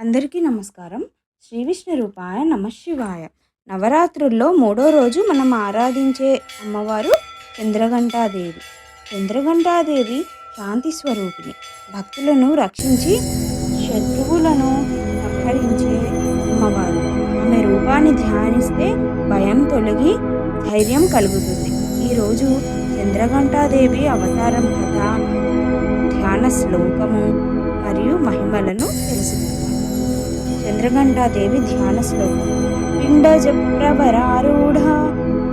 అందరికీ నమస్కారం. శ్రీ విష్ణు రూపాయ నమశివాయ నవరాత్రుల్లో మూడో రోజు మనం ఆరాధించే అమ్మవారు చంద్రఘంటాదేవి. చంద్రఘంటాదేవి శాంతి స్వరూపిణి. భక్తులను రక్షించి శత్రువులను సంహరించే అమ్మవారు. ఆమె రూపాన్ని ధ్యానిస్తే భయం తొలగి ధైర్యం కలుగుతుంది. ఈరోజు చంద్రఘంటాదేవి అవతారం కథ ధ్యాన శ్లోకము మరియు మహిమలను తెలుసుకుంటాం చంద్రఘంటాదేవి ధ్యాన శ్లోకం. పిండజ ప్రవరారూఢ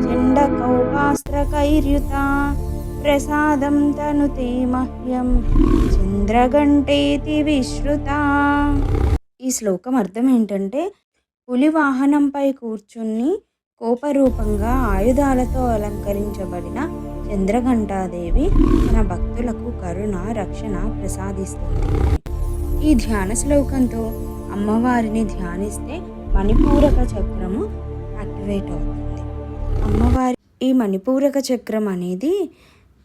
చండకౌపాస్త్రకైర్యుత ప్రసాదం తనుతే మహ్యం చంద్రగంటేతి విశ్రుత. ఈ శ్లోకం అర్థం ఏంటంటే పులి వాహనంపై కూర్చుని కోపరూపంగా ఆయుధాలతో అలంకరించబడిన చంద్రఘంటాదేవి తన భక్తులకు కరుణ రక్షణ ప్రసాదిస్తుంది. ఈ ధ్యాన శ్లోకంతో అమ్మవారిని ధ్యానిస్తే మణిపూరక చక్రము యాక్టివేట్ అవుతుంది. అమ్మవారి ఈ మణిపూరక చక్రం అనేది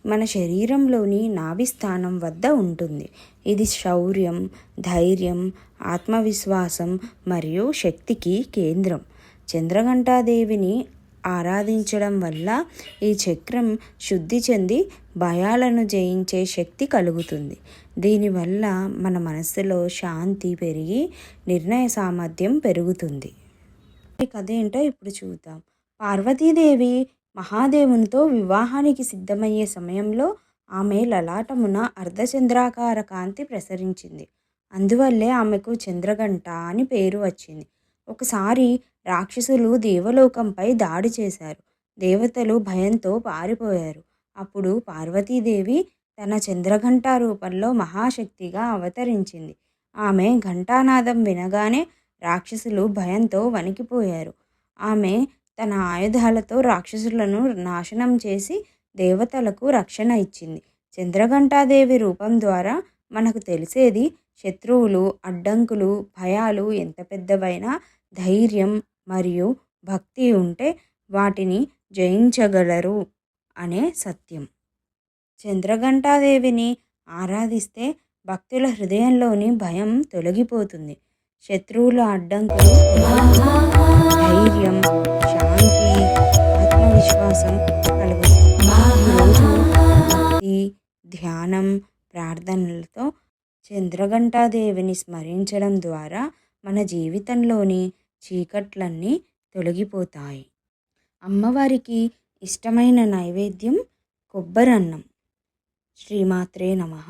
మన శరీరంలోని నాభి స్థానం వద్ద ఉంటుంది. ఇది శౌర్యం ధైర్యం ఆత్మవిశ్వాసం మరియు శక్తికి కేంద్రం. చంద్రఘంటాదేవిని ఆరాధించడం వల్ల ఈ చక్రం శుద్ధి చెంది భయాలను జయించే శక్తి కలుగుతుంది. దీనివల్ల మన మనస్సులో శాంతి పెరిగి నిర్ణయ సామర్థ్యం పెరుగుతుంది. ఈ కథ ఏంటో ఇప్పుడు చూద్దాం. పార్వతీదేవి మహాదేవునితో వివాహానికి సిద్ధమయ్యే సమయంలో ఆమె లలాటమున అర్ధచంద్రాకార కాంతి ప్రసరించింది. అందువల్లే ఆమెకు చంద్రగంట అని పేరు వచ్చింది. ఒకసారి రాక్షసులు దేవలోకంపై దాడి చేశారు. దేవతలు భయంతో పారిపోయారు. అప్పుడు పార్వతీదేవి తన చంద్రఘంట రూపంలో మహాశక్తిగా అవతరించింది. ఆమె ఘంటానాదం వినగానే రాక్షసులు భయంతో వణికిపోయారు. ఆమె తన ఆయుధాలతో రాక్షసులను నాశనం చేసి దేవతలకు రక్షణ ఇచ్చింది. చంద్రఘంటాదేవి రూపం ద్వారా మనకు తెలిసేది శత్రువులు అడ్డంకులు భయాలు ఎంత పెద్దవైనా ధైర్యం మరియు భక్తి ఉంటే వాటిని జయించగలరు అనే సత్యం. చంద్రఘంటాదేవిని ఆరాధిస్తే భక్తుల హృదయంలోని భయం తొలగిపోతుంది. శత్రువుల అడ్డంకులు ధైర్యం శాంతి ఆత్మవిశ్వాసం కలుగుతుంది భక్తి ధ్యానం ప్రార్థనలతో చంద్రఘంటాదేవిని స్మరించడం ద్వారా మన జీవితంలోని చీకట్లన్నీ తొలగిపోతాయి. అమ్మవారికి ఇష్టమైన నైవేద్యం కొబ్బరన్నం శ్రీమాత్రే నమః.